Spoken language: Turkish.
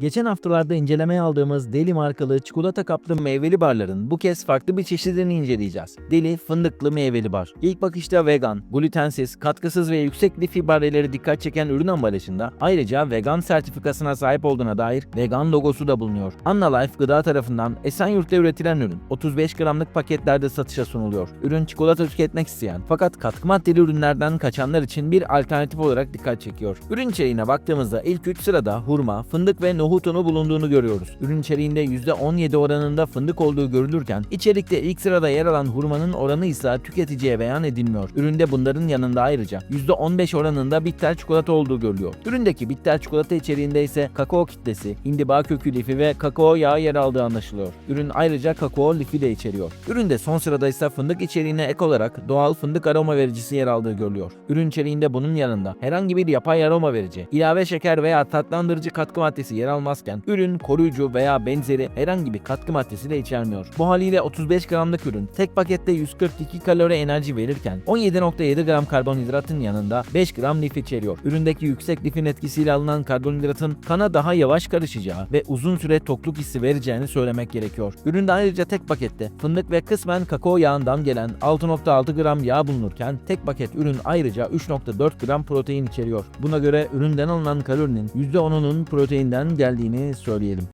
Geçen haftalarda incelemeye aldığımız Deli markalı çikolata kaplı meyveli barların bu kez farklı bir çeşidini inceleyeceğiz. Deli fındıklı meyveli bar. İlk bakışta vegan, glutensiz, katkısız ve yüksek lifi barreleri dikkat çeken ürün ambalajında ayrıca vegan sertifikasına sahip olduğuna dair vegan logosu da bulunuyor. Anna Life Gıda tarafından Esenyurt'ta üretilen ürün 35 gramlık paketlerde satışa sunuluyor. Ürün çikolata tüketmek isteyen fakat katkı maddeli ürünlerden kaçanlar için bir alternatif olarak dikkat çekiyor. Ürün içeriğine baktığımızda ilk 3 sırada hurma, fındık ve nohut unu bulunduğunu görüyoruz. Ürün içeriğinde %17 oranında fındık olduğu görülürken içerikte ilk sırada yer alan hurmanın oranı ise tüketiciye beyan edilmiyor. Üründe bunların yanında ayrıca %15 oranında bitter çikolata olduğu görülüyor. Üründeki bitter çikolata içeriğinde ise kakao kitlesi, indiba kökü lifi ve kakao yağı yer aldığı anlaşılıyor. Ürün ayrıca kakao lifi de içeriyor. Üründe son sırada ise fındık içeriğine ek olarak doğal fındık aroma vericisi yer aldığı görülüyor. Ürün içeriğinde bunun yanında herhangi bir yapay aroma verici, ilave şeker veya tatlandırıcı katkı maddesi yer almazken ürün koruyucu veya benzeri herhangi bir katkı maddesi de içermiyor. Bu haliyle 35 gramlık ürün tek pakette 142 kalori enerji verirken 17.7 gram karbonhidratın yanında 5 gram lif içeriyor. Üründeki yüksek lifin etkisiyle alınan karbonhidratın kana daha yavaş karışacağı ve uzun süre tokluk hissi vereceğini söylemek gerekiyor. Üründe ayrıca tek pakette fındık ve kısmen kakao yağından gelen 6.6 gram yağ bulunurken tek paket ürün ayrıca 3.4 gram protein içeriyor. Buna göre üründen alınan kalorinin %10'unun proteinden geldiğini söyleyelim.